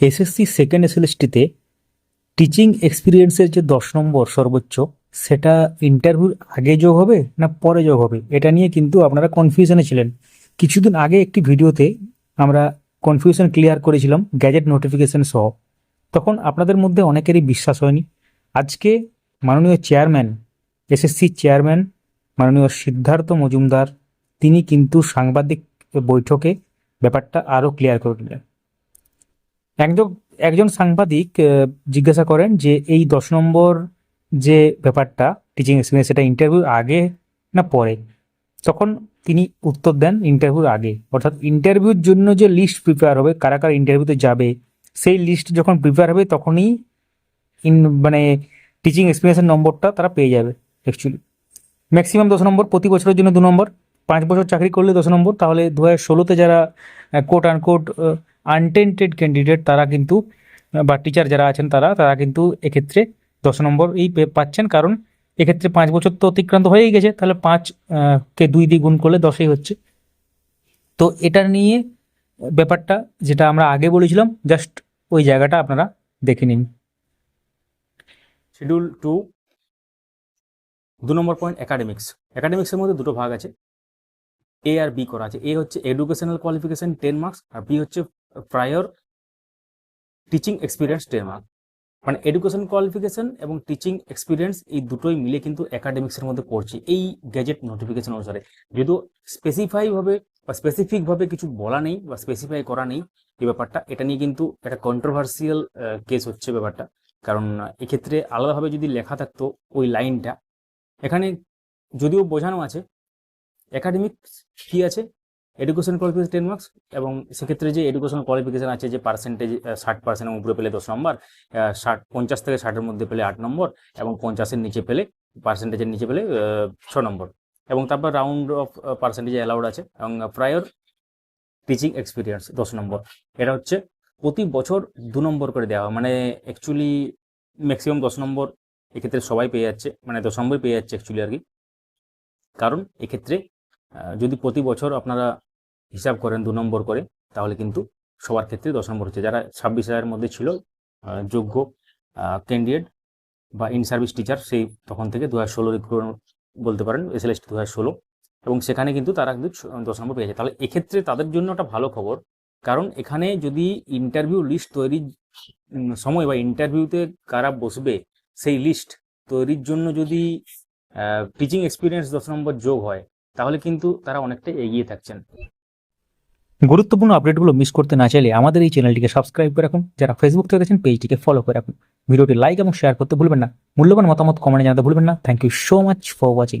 SSC second এসএলএসটিতে teaching এক্সপিরিয়েন্সের যে দশ নম্বর সর্বোচ্চ, সেটা ইন্টারভিউর আগে যোগ হবে না পরে যোগ হবে? এটা নিয়ে কিন্তু আপনারা কনফিউশনে ছিলেন। কিছুদিন আগে একটি ভিডিওতে আমরা কনফিউশন ক্লিয়ার করেছিলাম গ্যাজেট নোটিফিকেশন সহ। তখন আপনাদের মধ্যে অনেকেরই বিশ্বাস হয়নি। আজকে মাননীয় চেয়ারম্যান এসএসসি চেয়ারম্যান মাননীয় সিদ্ধার্থ মজুমদার, তিনি কিন্তু সাংবাদিক বৈঠকে ব্যাপারটা আরও ক্লিয়ার করে দিলেন। একজন একজন সাংবাদিক জিজ্ঞাসা করেন যে এই দশ নম্বর যে ব্যাপারটা টিচিং এক্সপিরিয়েন্স সেটা ইন্টারভিউ আগে না পরে? তখন তিনি উত্তর দেন ইন্টারভিউর আগে। অর্থাৎ ইন্টারভিউর জন্য যে লিস্ট প্রিপেয়ার হবে, কারা কারা ইন্টারভিউতে যাবে, সেই লিস্ট যখন প্রিপেয়ার হবে, তখনই ইন মানে টিচিং এক্সপিরিয়েন্সের নম্বরটা তারা পেয়ে যাবে অ্যাকচুয়ালি ম্যাক্সিমাম দশ নম্বর, প্রতি বছরের জন্য দু নম্বর। পাঁচ বছর চাকরি করলে দশ নম্বর, তাহলে দু হাজার ষোলোতে যারা কোট আনকোট আনটেন্টেড ক্যান্ডিডেট তারা কিন্তু বা টিচার যারা আছেন তারা তারা কিন্তু এক্ষেত্রে দশ নম্বর এই পাচ্ছেন। কারণ এক্ষেত্রে পাঁচ বছর তো অতিক্রান্ত হয়েই গেছে, তাহলে পাঁচ কে দুই দিয়ে গুণ করলে দশই হচ্ছে। তো এটা নিয়ে ব্যাপারটা যেটা আমরা আগে বলেছিলাম জাস্ট ওই জায়গাটা আপনারা দেখে নিন। শিডিউল টু দু নম্বর পয়েন্ট একাডেমিক্স একাডেমিক্সের মধ্যে দুটো ভাগ আছে। এ আর বি করা আছে। এ হচ্ছে এডুকেশনাল কোয়ালিফিকেশন টেন মার্কস আর বি হচ্ছে prior teaching experience ten marks মানে এডুকেশন কোয়ালিফিকেশন এবং টিচিং এক্সপিরিয়েন্স এই দুটোই মিলে কিন্তু একাডেমিক্সের মধ্যে পড়ছে এই গ্যাজেট নোটিফিকেশন অনুসারে। যদিও স্পেসিফাইভাবে বা স্পেসিফিকভাবে কিছু বলা নেই বা স্পেসিফাই করা নেই এই ব্যাপারটা, এটা নিয়ে কিন্তু একটা কন্ট্রোভার্সিয়াল কেস হচ্ছে ব্যাপারটা। কারণ এক্ষেত্রে আলাদাভাবে যদি লেখা থাকতো ওই লাইনটা, এখানে যদিও বোঝানো আছে একাডেমিক কি আছে এডুকেশন কোয়ালিফিকেশন টেন মার্কস এবং সেক্ষেত্রে যে এডুকেশন কোয়ালিফিকেশন আছে যে পার্সেন্টেজ ষাট পার্সেন্টের উপরে পেলে দশ নম্বর ষাট, পঞ্চাশ থেকে ষাটের মধ্যে পেলে আট নম্বর এবং পঞ্চাশের নিচে পেলে পার্সেন্টেজের নিচে পেলে ছ নম্বর এবং তারপর রাউন্ড অফ পার্সেন্টেজ অ্যালাউড আছে এবং প্রায়র টিচিং এক্সপিরিয়েন্স দশ নম্বর এটা হচ্ছে প্রতি বছর দু নম্বর করে দেওয়া হয়। মানে অ্যাকচুয়ালি ম্যাক্সিমাম দশ নম্বর এক্ষেত্রে সবাই পেয়ে যাচ্ছে মানে দশ নম্বর পেয়ে যাচ্ছে অ্যাকচুয়ালি আর কি। কারণ এক্ষেত্রে যদি প্রতি বছর আপনারা হিসাব করেন দু নম্বর করে, তাহলে কিন্তু সবার ক্ষেত্রে দশ নম্বর হচ্ছে। যারা ছাব্বিশ হাজারের মধ্যে ছিল যোগ্য ক্যান্ডিডেট বা ইন সার্ভিস টিচার সেই তখন থেকে দু হাজার ষোলো বলতে পারেন এসএলএসটি দু হাজার ষোলো। এবং সেখানে কিন্তু তারা কিন্তু দশ নম্বর পেয়েছে। তাহলে এক্ষেত্রে তাদের জন্য একটা ভালো খবর, কারণ এখানে যদি ইন্টারভিউ লিস্ট তৈরির সময় বা ইন্টারভিউতে কারা বসবে, সেই লিস্ট তৈরির জন্য যদি টিচিং এক্সপিরিয়েন্স দশ নম্বর যোগ হয় তাহলে কিন্তু তারা অনেকটা এগিয়ে থাকছেন। গুরুত্বপূর্ণ আপডেটগুলো মিস করতে না চাইলে আমাদের এই চ্যানেলটিকে সাবস্ক্রাইব করে রাখুন। যারা ফেসবুক থেকে দেখছেন পেজটিকে ফলো করে রাখুন। ভিডিওটি লাইক এবং শেয়ার করতে ভুলবেন না। মূল্যবান মতামত কমেন্টে জানাতে ভুলবেন না। Thank you so much for watching